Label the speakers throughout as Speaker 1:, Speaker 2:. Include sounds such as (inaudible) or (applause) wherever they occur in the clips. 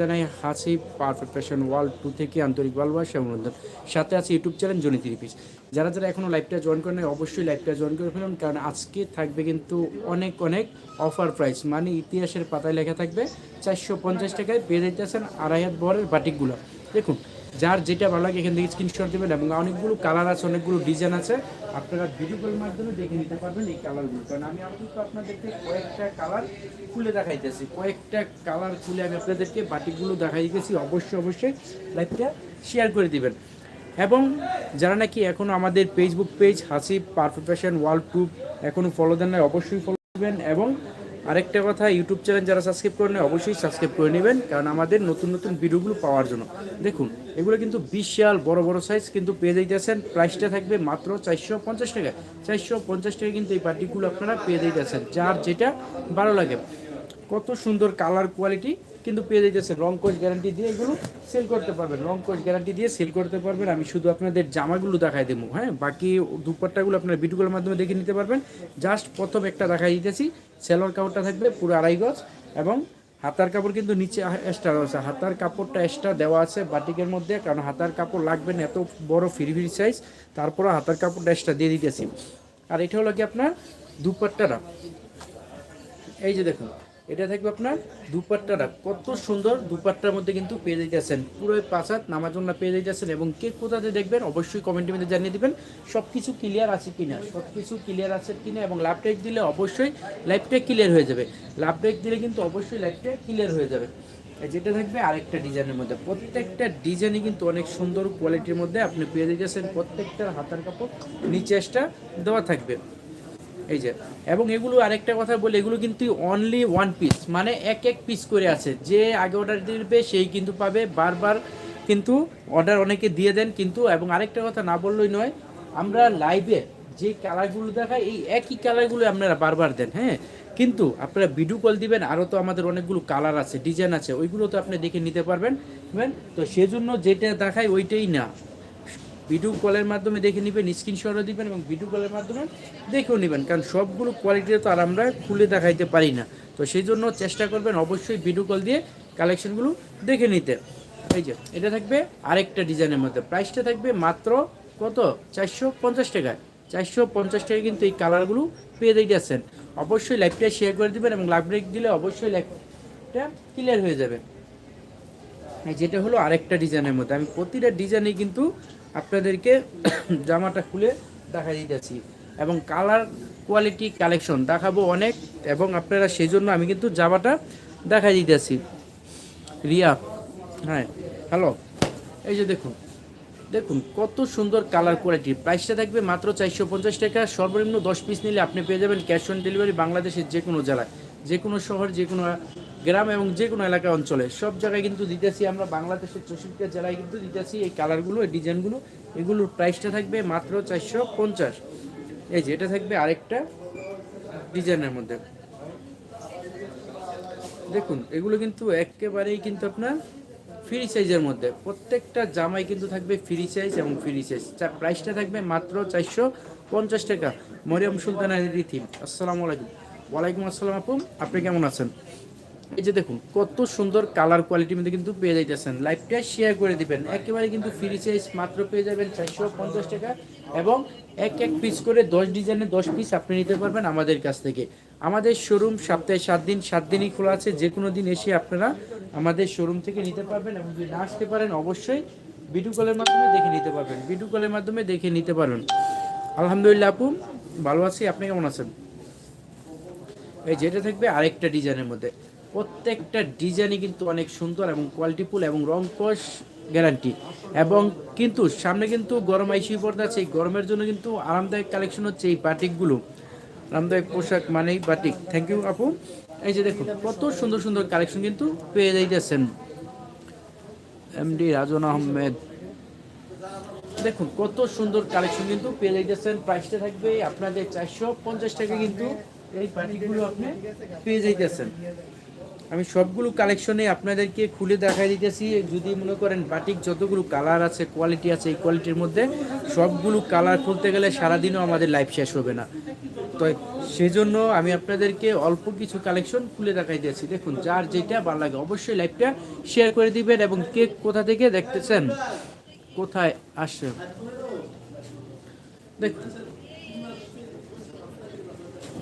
Speaker 1: জানাই হাসি perfect fashion world to থেকে আন্তরিক ভালোবাসা বন্ধন সাথে আছে ইউটিউব চ্যানেল জনি তিরিপিস পিস। যারা যারা এখনও লাইভটা জয়েন করেন অবশ্যই লাইভটা জয়েন করে ফেলুন, কারণ আজকে থাকবে কিন্তু অনেক অনেক অফার প্রাইস মানে ইতিহাসের পাতায় লেখা থাকবে চারশো পঞ্চাশ টাকায় পেয়ে যাইতেছেন আড়াই হাত বরের বাটিকগুলো দেখুন যার যেটা ভালো লাগে এখান থেকে স্ক্রিনশট দেবেন এবং অনেকগুলো কালার আছে, অনেকগুলো ডিজাইন আছে। আপনারা ভিডিও কলের মাধ্যমে দেখে নিতে পারবেন এই কালারগুলো কারণ আমি আপাতত আপনাদেরকে কয়েকটা কালার খুলে দেখাইতেছি। কয়েকটা কালার খুলে আমি আপনাদেরকে বাটিকগুলো দেখাই দিতেছি। অবশ্যই অবশ্যই লাইভটা শেয়ার করে দিবেন। এবং যারা নাকি এখনও আমাদের ফেসবুক পেজ হাসি পারফেক্ট ফ্যাশন ওয়ার্ল্ড টুব এখনও ফলো দেন নাই, অবশ্যই ফলো দিবেন। এবং আরেকটা কথা ইউটিউব চ্যানেল যারা সাবস্ক্রাইব করেন অবশ্যই সাবস্ক্রাইব করে নেবেন। কারণ আমাদের নতুন নতুন ভিডিওগুলো পাওয়ার জন্য। দেখুন এগুলো কিন্তু বিশাল, বড় বড় সাইজ কিন্তু পেয়ে যাইতেছেন। প্রাইসটা থাকবে মাত্র চারশো পঞ্চাশ টাকা। চারশো পঞ্চাশ টাকা কিন্তু এই পার্টিগুলো আপনারা পেয়ে যাইতেছেন, যার যেটা ভালো লাগে। কত সুন্দর কালার কোয়ালিটি কিন্তু পেয়ে যাইতেছে রং কোচ গ্যারান্টি দিয়ে এগুলো সেল করতে পারবেন। রং কোচ গ্যারান্টি দিয়ে সেল করতে পারবেন। আমি শুধু আপনাদের জামাগুলো দেখাই দেবো হ্যাঁ? বাকি দুপাট্টাগুলো আপনারা ভিডিওগুলোর মাধ্যমে দেখে নিতে পারবেন। জাস্ট প্রথম একটা দেখাই দিতেছি। সেলোয়ার কাপড়টা থাকবে, পুরো আড়াই গজ এবং হাতার কাপড় কিন্তু নিচে এক্সট্রা আছে হাতার কাপড়টা এক্সট্রা দেওয়া আছে বাটিকের মধ্যে, কারণ হাতার কাপড় লাগবে না, এত বড় ফিরি ফিরি সাইজ তারপরে হাতার কাপড়টা এক্সট্রা দিয়ে দিতেছি। আর এটা হলো কি আপনার দুপাট্টাটা? এই যে দেখুন এটা থাকবে আপনার দুপাট্টাটা কত সুন্দর দুপাট্টার মধ্যে কিন্তু পেয়ে যাইতেছেন। পুরো পাঁচাত নামার জন্য পেয়ে যাইতেছেন এবং কে কোথাতে দেখবেন অবশ্যই কমেন্টের মধ্যে জানিয়ে দেবেন। সব কিছু ক্লিয়ার আছে কিনা? সব কিছু ক্লিয়ার আছে কিনা এবং লাভ টেক দিলে অবশ্যই লাইফটা ক্লিয়ার হয়ে যাবে। লাভ টেক দিলে কিন্তু অবশ্যই লাইফটা ক্লিয়ার হয়ে যাবে। যেটা থাকবে আরেকটা ডিজাইনের মধ্যে। প্রত্যেকটা ডিজাইনই কিন্তু অনেক সুন্দর কোয়ালিটির মধ্যে আপনি পেয়ে যাচ্ছেন প্রত্যেকটার হাতার কাপড় নিচে দেওয়া থাকবে। এই যে, এবং এগুলো আরেকটা কথা বলি, এগুলো কিন্তু অনলি ওয়ান পিস মানে এক এক পিস করে আছে। যে আগে অর্ডার দিবে, সেই কিন্তু পাবে। বারবার কিন্তু অর্ডার অনেকে দিয়ে দেন কিন্তু, এবং আরেকটা কথা না বললেই নয়, আমরা লাইভে যে কালারগুলো দেখাই, এই একই কালারগুলো আপনারা বারবার দেন হ্যাঁ? কিন্তু আপনারা ভিডিও কল দিবেন আরও তো আমাদের অনেকগুলো কালার আছে ডিজাইন আছে, ওইগুলো তো আপনি দেখে নিতে পারবেন। তো সেজন্য যেটা দেখায় ওইটাই না। ভিডিও কলের মাধ্যমে দেখে নেবেন স্ক্রিনশটও দিবেন এবং ভিডিও কলের মাধ্যমে দেখেও নেবেন, কারণ সবগুলো কোয়ালিটি তো আর আমরা খুলে দেখাইতে পারি না। তো সেই জন্য চেষ্টা করবেন অবশ্যই ভিডিও কল দিয়ে কালেকশনগুলো দেখে নিতে। এই যে, এটা থাকবে আরেকটা ডিজাইনের মধ্যে। প্রাইসটা থাকবে মাত্র কত? চারশো পঞ্চাশ টাকায় চারশো পঞ্চাশ টাকায় কিন্তু এই কালারগুলো পেয়ে দিতেছেন অবশ্যই লাইভটা শেয়ার করে দিবেন এবং লাইভ ব্রেক দিলে অবশ্যই লাইভটা ক্লিয়ার হয়ে যাবে। যেটা হলো আরেকটা ডিজাইনের মধ্যে। আমি প্রতিটা ডিজাইনে কিন্তু আপনাদেরকে (coughs) জামাটা খুলে দেখা দিতেছি। এবং কালার কোয়ালিটি কালেকশন দেখাবো অনেক, এবং আপনারা সেই জন্য আমি কিন্তু জামাটা দেখা দিতেছি। রিয়া হ্যাঁ হ্যালো এই যে দেখুন দেখুন কত সুন্দর কালার কোয়ালিটি প্রাইসটা থাকবে মাত্র চারশো পঞ্চাশ টাকা, সর্বনিম্ন দশ পিস নিলে আপনি পেয়ে যাবেন ক্যাশ অন ডেলিভারি বাংলাদেশের যে কোনো জেলায়। যে কোনো শহর, যে কোনো গ্রাম এবং যে কোনো এলাকা অঞ্চলে। সব জায়গায় কিন্তু দিতেছি আমরা, বাংলাদেশের চৌষট্টি জেলায় কিন্তু দিতেছি এই কালারগুলো, এই ডিজাইনগুলো। এগুলোর প্রাইসটা থাকবে মাত্র চারশো পঞ্চাশ। এই যে, এটা থাকবে আরেকটা ডিজাইনের মধ্যে। দেখুন, এগুলো কিন্তু একেবারেই কিন্তু আপনার ফ্রি সাইজের মধ্যে। প্রত্যেকটা জামাই কিন্তু থাকবে ফ্রি সাইজ এবং ফ্রি সাইজ প্রাইসটা থাকবে মাত্র চারশো পঞ্চাশ টাকা। মরিয়ম সুলতানা রীতি। আসসালামু আলাইকুম। ওয়ালাইকুম আসসালাম আপু, আপনি কেমন আছেন? এই যে দেখুন, কত সুন্দর কালার কোয়ালিটির মধ্যে কিন্তু পেয়ে যাইতেছেন। লাইভটা শেয়ার করে দিবেন। একেবারে কিন্তু ফ্রি সাইজ মাত্র পেয়ে যাবেন চারশো পঞ্চাশ টাকা এবং এক এক পিস করে দশ ডিজাইনের দশ পিস আপনি নিতে পারবেন আমাদের কাছ থেকে। আমাদের শোরুম সপ্তাহে সাত দিন, সাত দিনই খোলা আছে। যে কোনো দিন এসে আপনারা আমাদের শোরুম থেকে নিতে পারবেন এবং যদি না আসতে পারেন, অবশ্যই ভিডিও কলের মাধ্যমে দেখে নিতে পারবেন। ভিডিও কলের মাধ্যমে দেখে নিতে পারবেন আলহামদুলিল্লাহ আপু, ভালো আছি। আপনি কেমন আছেন? এই যেটা থাকবে আরেকটা ডিজাইনের মধ্যে। প্রত্যেকটা ডিজাইনই কিন্তু অনেক সুন্দর এবং কোয়ালিটিফুল এবং রং কস গ্যারান্টি এবং কিন্তু সামনে কিন্তু গরম আইসি পর্দা আছে, এই গরমের জন্য কিন্তু আরামদায়ক কালেকশন হচ্ছে এই বাটিকগুলো আরামদায়ক পোশাক মানেই বাটিক থ্যাংক ইউ আপু। এই যে দেখুন, কত সুন্দর সুন্দর কালেকশন কিন্তু পেয়ে যাইতেছেন। এমডি রাজন আহমেদ। দেখুন, কত সুন্দর কালেকশন কিন্তু পেয়ে যাইতেছেন। প্রাইসটা থাকবে আপনাদের চারশো পঞ্চাশ টাকা কিন্তু। এই পাটিগুলো আপনি পেয়ে যাইতেছেন। আমি সবগুলো কালেকশনে আপনাদেরকে খুলে দেখাই দিতেছি। যদি মনে করেন বাটিক যতগুলো কালার আছে, কোয়ালিটি আছে, এই কোয়ালিটির মধ্যে সবগুলো কালার খুলতে গেলে সারাদিনও আমাদের লাইফ শেষ হবে না। তো সেজন্য আমি আপনাদেরকে অল্প কিছু কালেকশন খুলে দেখাই দিয়েছি। দেখুন, যার যেটা ভালো লাগে অবশ্যই লাইভটা শেয়ার করে দিবেন এবং কে কোথা থেকে দেখতেছেন, কোথায় আসছে দেখুন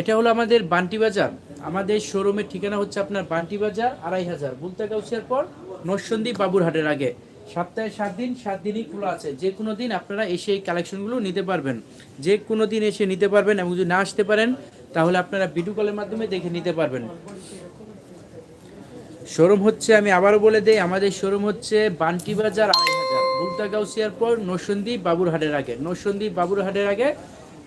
Speaker 1: এটা হলো আমাদের বান্টি বাজার। আমাদের শোরুমের ঠিকানা হচ্ছে আপনার বান্টি বাজার আড়াই হাজার। বুলতা গাউসিয়ার পর নরসন্দী বাবুরহাটের আগে। সপ্তাহে সাত দিন, সাত দিনই খোলা আছে। যে কোনো দিন আপনারা এসে এই কালেকশনগুলো নিতে পারবেন। যে কোনো দিন এসে নিতে পারবেন এবং যদি না আসতে পারেন, তাহলে আপনারা ভিডিও কলের মাধ্যমে দেখে নিতে পারবেন। শোরুম হচ্ছে, আমি আবারও বলে দেই, আমাদের শোরুম হচ্ছে বান্টি বাজার আড়াই হাজার। বুলতা গাউসিয়ার পর নরসন্দী বাবুরহাটের আগে। নরসন্দী বাবুরহাটের আগে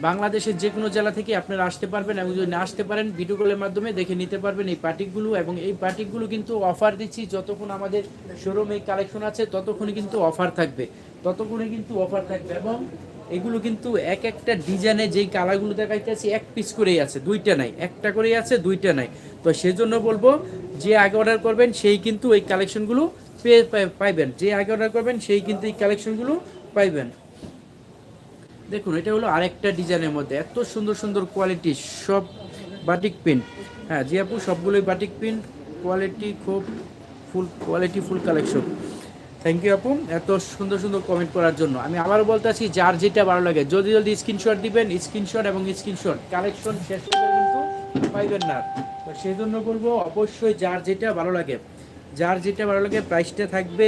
Speaker 1: বাংলাদেশের যে কোনো জেলা থেকে আপনারা আসতে পারবেন এবং যদি না আসতে পারেন ভিডিও কলের মাধ্যমে দেখে নিতে পারবেন এই পার্টিকগুলো এবং এই পার্টিকগুলো কিন্তু অফার দিচ্ছি। যতক্ষণ আমাদের শোরুমে কালেকশন আছে ততক্ষণই কিন্তু অফার থাকবে। ততক্ষণে কিন্তু অফার থাকবে এবং এগুলো কিন্তু এক একটা ডিজাইনে যেই কালারগুলো দেখাইতেছি এক পিস করেই আছে। দুইটা নাই। একটা করেই আছে, দুইটা নাই। তো সেজন্য বলব, যে আগে অর্ডার করবেন, সেই কিন্তু এই কালেকশনগুলো পেয়ে পাইবেন। যে আগে অর্ডার করবেন, সেই কিন্তু এই কালেকশনগুলো পাইবেন। দেখুন, এটা হলো আরেকটা ডিজাইনের মধ্যে। এত সুন্দর সুন্দর কোয়ালিটি সব বাটিক প্রিন্ট হ্যাঁ জি আপু, সবগুলোই বাটিক প্রিন্ট কোয়ালিটি খুব full quality full collection thank you আপু, এত সুন্দর সুন্দর কমেন্ট করার জন্য। আমি আবারও বলতে আছি, যার যেটা ভালো লাগে, জলদি জলদি স্ক্রিনশট দিবেন স্ক্রিনশট এবং স্ক্রিনশট কালেকশন শেষ করে কিন্তু পাইবেন না তো সেই জন্য বলব, অবশ্যই যার যেটা ভালো লাগে, যার যেটা ভালো লাগে প্রাইসটা থাকবে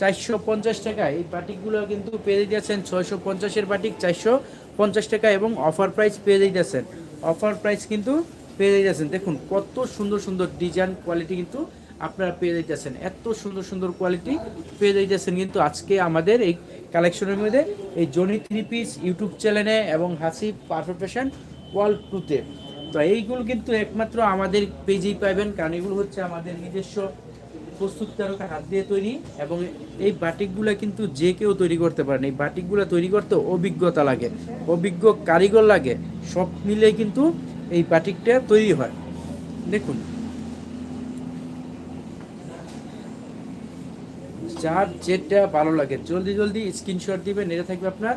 Speaker 1: চারশো পঞ্চাশ টাকা। এই বাটিকগুলো কিন্তু পেয়ে দিয়েছেন ছয়শো পঞ্চাশের বাটিক চারশো পঞ্চাশ টাকা এবং অফার প্রাইস পেয়ে দিতেছেন। অফার প্রাইস কিন্তু পেয়ে দিতেছেন। দেখুন, কত সুন্দর সুন্দর ডিজাইন কোয়ালিটি কিন্তু আপনারা পেয়ে দিতেছেন। এত সুন্দর সুন্দর কোয়ালিটি পেয়ে দিতেছেন কিন্তু আজকে আমাদের এই কালেকশনের মধ্যে এই জনি থ্রি পিস ইউটিউব চ্যানেলে এবং হাসি পারফেক্ট ফ্যাশন ওয়ার্ল্ড টুতে। তো এইগুলো কিন্তু একমাত্র আমাদের পেজেই পাবেন, কারণ এগুলো হচ্ছে আমাদের নিজস্ব প্রস্তুতকারকের হাত দিয়ে তৈরি এবং এই বাটিকগুলো কিন্তু যে কেউ তৈরি করতে পারেন। এই বাটিকগুলো তৈরি করতে অভিজ্ঞতা লাগে, অভিজ্ঞ কারিগর লাগে। সব মিলে কিন্তু এই বাটিকটা তৈরি হয়। দেখুন। যার যেটা ভালো লাগে, জলদি জলদি স্ক্রিনশট দিবেন, এটা থাকবে আপনার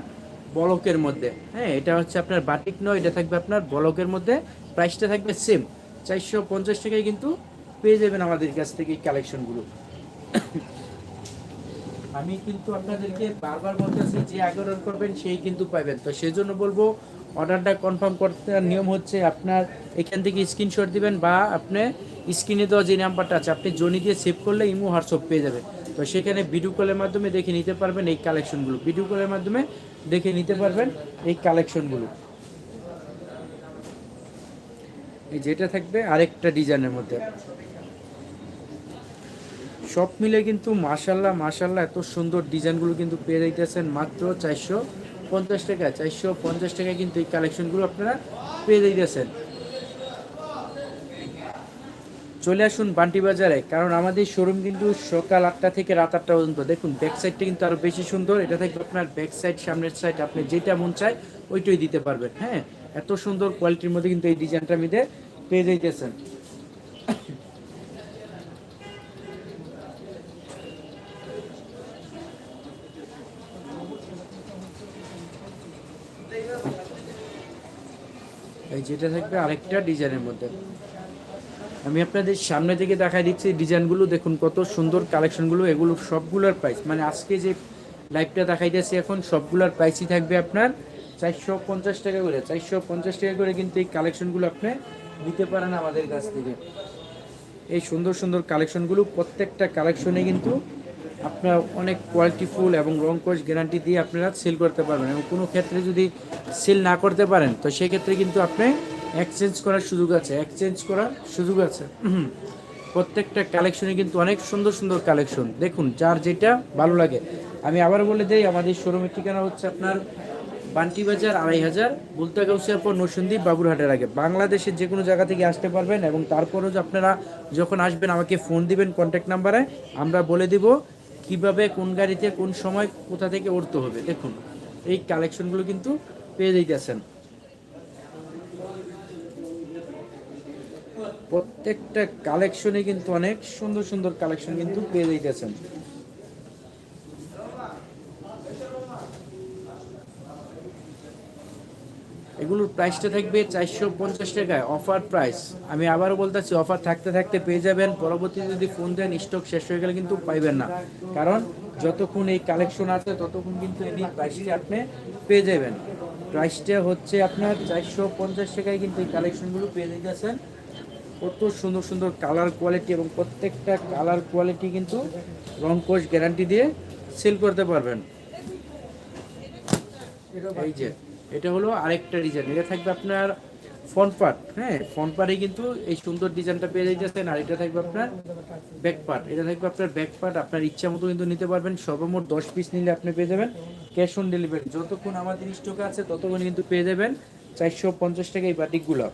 Speaker 1: বলকের মধ্যে। হ্যাঁ এটা হচ্ছে আপনার বাটিক নয়, এটা থাকবে আপনার বলকের মধ্যে। প্রাইসটা থাকবে সেম চারশো পঞ্চাশ টাকায় কিন্তু পেয়ে যাবেন আমাদের কাছ থেকে এই কালেকশনগুলো আমি কিন্তু আপনাদেরকে বারবার বলতেছি, যে আগে অর্ডার করবেন সেই কিন্তু পাবেন। তো সেই জন্য বলব, অর্ডারটা কনফার্ম করতে নিয়ম হচ্ছে আপনার এখান থেকে স্ক্রিনশট দিবেন বা আপনি স্ক্রিনে দেওয়া যে নাম্বারটা আছে, আপনি জনি দিয়ে সেভ করলে ইমো হোয়াটসঅ্যাপ পেয়ে যাবেন। তো সেখানে ভিডিও কলের মাধ্যমে দেখে নিতে পারবেন এই কালেকশনগুলো ভিডিও কলের মাধ্যমে দেখে নিতে পারবেন এই কালেকশনগুলো এই যেটা থাকবে আরেকটা ডিজাইনের মধ্যে। সব মিলে কিন্তু মাশাল্লাহ মাশাল্লাহ এত সুন্দর ডিজাইনগুলো কিন্তু পেয়ে যাইতেছেন মাত্র চারশো পঞ্চাশ টাকা চারশো পঞ্চাশ টাকায় কিন্তু এই কালেকশনগুলো আপনারা পেয়ে যাইতেছেন। চলে আসুন বান্টি বাজারে, কারণ আমাদের শোরুম কিন্তু সকাল আটটা থেকে রাত আটটা পর্যন্ত। দেখুন ব্যাক সাইডটা কিন্তু আরও বেশি সুন্দর। এটা থাকবে আপনার ব্যাক সাইড সামনের সাইড আপনি যেটা মন চায় ওইটাই দিতে পারবেন হ্যাঁ? এত সুন্দর কোয়ালিটির মধ্যে কিন্তু এই ডিজাইনটা মিলে পেয়ে যাইতেছেন। এই যেটা থাকবে আরেকটা ডিজাইনের মধ্যে। আমি আপনাদের সামনে থেকে দেখাই দিচ্ছি ডিজাইনগুলো, দেখুন কত সুন্দর কালেকশনগুলো, এগুলো সবগুলোর প্রাইস মানে আজকে যে লাইভটা দেখাই দিয়েছি এখন, সবগুলোর প্রাইসই থাকবে আপনার চারশো পঞ্চাশ টাকা করে। চারশো পঞ্চাশ টাকা করে কিন্তু এই কালেকশনগুলো আপনি নিতে পারেন আমাদের কাছ থেকে। এই সুন্দর সুন্দর কালেকশনগুলো, প্রত্যেকটা কালেকশনে কিন্তু আপনার অনেক কোয়ালিটিফুল এবং রং কোচ গ্যারান্টি দিয়ে আপনারা সেল করতে পারবেন এবং কোনো ক্ষেত্রে যদি সেল না করতে পারেন, তো সেক্ষেত্রে কিন্তু আপনি এক্সচেঞ্জ করার সুযোগ আছে। এক্সচেঞ্জ করার সুযোগ আছে। প্রত্যেকটা কালেকশনে কিন্তু অনেক সুন্দর সুন্দর কালেকশন দেখুন, যার যেটা ভালো লাগে। আমি আবার বলে দিই, আমাদের শোরুমের ঠিকানা হচ্ছে আপনার বান্টি বাজার আড়াই হাজার, বুলতা গাউসিয়ার পর নরসিংদী, বাবুরহাটের আগে। বাংলাদেশের যে কোনো জায়গা থেকে আসতে পারবেন এবং তারপরেও আপনারা যখন আসবেন, আমাকে ফোন দিবেন কন্ট্যাক্ট নাম্বারে আমরা বলে দিব কীভাবে কোন গাড়িতে কোন সময় কোথা থেকে উঠতে হবে। দেখুন, এই কালেকশনগুলো কিন্তু পেয়ে যাইতেছেন। প্রত্যেকটা কালেকশনে কিন্তু অনেক সুন্দর সুন্দর কালেকশন কিন্তু পেয়ে যাইতেছেন। এগুলোর প্রাইসটা থাকবে চারশো পঞ্চাশ টাকায় অফার প্রাইস আমি আবারও বলতেছি অফার থাকতে থাকতে পেয়ে যাবেন। পরবর্তীতে যদি ফোন দেন স্টক শেষ হয়ে গেলে কিন্তু পাইবেন না। কারণ যতক্ষণ এই কালেকশন আছে, ততক্ষণ কিন্তু এই প্রাইসটি আপনি পেয়ে যাবেন। প্রাইসটা হচ্ছে আপনার চারশো পঞ্চাশ টাকায় কিন্তু এই কালেকশনগুলো পেয়ে যেতেছেন কত সুন্দর সুন্দর কালার কোয়ালিটি এবং প্রত্যেকটা কালার কোয়ালিটি কিন্তু রং কোষ গ্যারান্টি দিয়ে সেল করতে পারবেন। এই যে এটা হলো আরেকটা ডিজাইন এটা থাকবে আপনার ফ্রন্ট পার্ট হ্যাঁ? ফ্রন্ট পার্টে কিন্তু এই সুন্দর ডিজাইনটা পেয়ে যাইতেছেন আর এটা থাকবে আপনার ব্যাক পার্ট এটা থাকবে আপনার ব্যাক পার্ট আপনার ইচ্ছা মতো কিন্তু নিতে পারবেন। সর্বমোট দশ পিস নিলে আপনি পেয়ে যাবেন। ক্যাশ অন ডেলিভারি যতক্ষণ আমাদের স্টক আছে, ততক্ষণ কিন্তু পেয়ে যাবেন চারশো পঞ্চাশ টাকা এই বাটিকগুলো।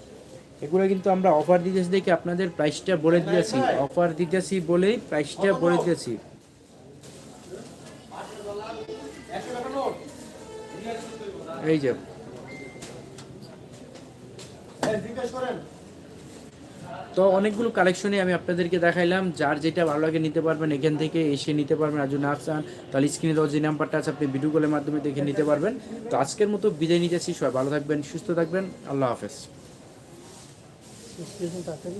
Speaker 1: এগুলো কিন্তু আমরা অফার দিতেছি দেখে আপনাদের প্রাইসটা বলে দিতেছি অফার দিতেছি বলেই প্রাইসটা বলে দিতেছি এই যে। তো অনেকগুলো কালেকশনই আমি আপনাদেরকে দেখাইলাম। যার যেটা ভালো লাগে নিতে পারবেন এখান থেকে এসে নিতে পারবেন। আর যদি না চান তাহলে স্ক্রিনে দেওয়া যে নাম্বারটা আছে আপনি ভিডিও কলের মাধ্যমে দেখে নিতে পারবেন। তো আজকের মতো বিদায় নিতেছি সবাই ভালো থাকবেন সুস্থ থাকবেন। আল্লাহ হাফেজ।
Speaker 2: তাড়াতাড়ি